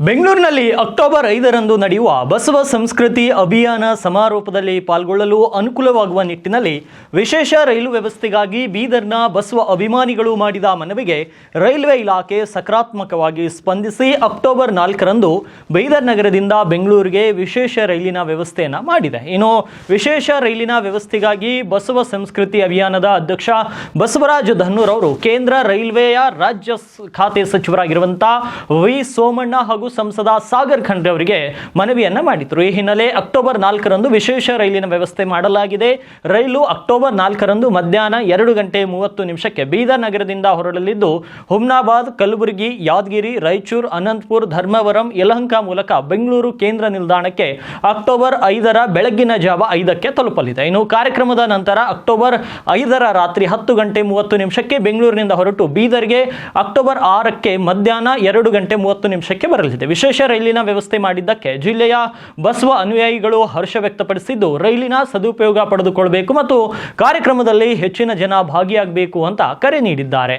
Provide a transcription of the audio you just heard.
ಬೆಂಗಳೂರಿನಲ್ಲಿ ಅಕ್ಟೋಬರ್ ಐದರಂದು ನಡೆಯುವ ಬಸವ ಸಂಸ್ಕೃತಿ ಅಭಿಯಾನ ಸಮಾರೋಪದಲ್ಲಿ ಪಾಲ್ಗೊಳ್ಳಲು ಅನುಕೂಲವಾಗುವ ನಿಟ್ಟಿನಲ್ಲಿ ವಿಶೇಷ ರೈಲು ವ್ಯವಸ್ಥೆಗಾಗಿ ಬೀದರ್ನ ಬಸವ ಅಭಿಮಾನಿಗಳು ಮಾಡಿದ ಮನವಿಗೆ ರೈಲ್ವೆ ಇಲಾಖೆ ಸಕಾರಾತ್ಮಕವಾಗಿ ಸ್ಪಂದಿಸಿ ಅಕ್ಟೋಬರ್ ನಾಲ್ಕರಂದು ಬೀದರ್ ನಗರದಿಂದ ಬೆಂಗಳೂರಿಗೆ ವಿಶೇಷ ರೈಲಿನ ವ್ಯವಸ್ಥೆಯನ್ನು ಮಾಡಿದೆ. ಇನ್ನು ವಿಶೇಷ ರೈಲಿನ ವ್ಯವಸ್ಥೆಗಾಗಿ ಬಸವ ಸಂಸ್ಕೃತಿ ಅಭಿಯಾನದ ಅಧ್ಯಕ್ಷ ಬಸವರಾಜ ಧನ್ನೂರ್ ಅವರು ಕೇಂದ್ರ ರೈಲ್ವೆಯ ರಾಜ್ಯ ಖಾತೆ ಸಚಿವರಾಗಿರುವಂಥ ವಿ ಸೋಮಣ್ಣ ಹಾಗೂ ಸಂಸದ ಸಾಗರ್ ಖಂಡ್ರೆ ಅವರಿಗೆ ಮನವಿಯನ್ನ ಮಾಡಿದ್ರು. ಈ ಹಿನ್ನೆಲೆ ಅಕ್ಟೋಬರ್ ನಾಲ್ಕರಂದು ವಿಶೇಷ ರೈಲಿನ ವ್ಯವಸ್ಥೆ ಮಾಡಲಾಗಿದೆ. ರೈಲು ಅಕ್ಟೋಬರ್ ನಾಲ್ಕರಂದು ಮಧ್ಯಾಹ್ನ ಎರಡು ಗಂಟೆ ಮೂವತ್ತು ನಿಮಿಷಕ್ಕೆ ಬೀದರ್ ನಗರದಿಂದ ಹೊರಡಲಿದ್ದು, ಹುಮ್ನಾಬಾದ್, ಕಲಬುರಗಿ, ಯಾದಗಿರಿ, ರಾಯಚೂರು, ಅನಂತಪುರ, ಧರ್ಮವರಂ, ಯಲಹಂಕ ಮೂಲಕ ಬೆಂಗಳೂರು ಕೇಂದ್ರ ನಿಲ್ದಾಣಕ್ಕೆ ಅಕ್ಟೋಬರ್ ಐದರ ಬೆಳಗ್ಗಿನ ಜಾವ ಐದಕ್ಕೆ ತಲುಪಲಿದೆ. ಇನ್ನು ಕಾರ್ಯಕ್ರಮದ ನಂತರ ಅಕ್ಟೋಬರ್ ಐದರ ರಾತ್ರಿ ಹತ್ತು ಗಂಟೆ ಮೂವತ್ತು ನಿಮಿಷಕ್ಕೆ ಬೆಂಗಳೂರಿನಿಂದ ಹೊರಟು ಬೀದರ್ಗೆ ಅಕ್ಟೋಬರ್ ಆರಕ್ಕೆ ಮಧ್ಯಾಹ್ನ ಎರಡು ಗಂಟೆ ಮೂವತ್ತು ನಿಮಿಷಕ್ಕೆ ಬರಲಿದೆ. ವಿಶೇಷ ರೈಲಿನ ವ್ಯವಸ್ಥೆ ಮಾಡಿದ್ದಕ್ಕೆ ಜಿಲ್ಲೆಯ ಬಸವ ಅನುಯಾಯಿಗಳು ಹರ್ಷ ವ್ಯಕ್ತಪಡಿಸಿದ್ದು, ರೈಲಿನ ಸದುಪಯೋಗ ಪಡೆದುಕೊಳ್ಳಬೇಕು ಮತ್ತು ಕಾರ್ಯಕ್ರಮದಲ್ಲಿ ಹೆಚ್ಚಿನ ಜನ ಭಾಗಿಯಾಗಬೇಕು ಅಂತ ಕರೆ ನೀಡಿದ್ದಾರೆ.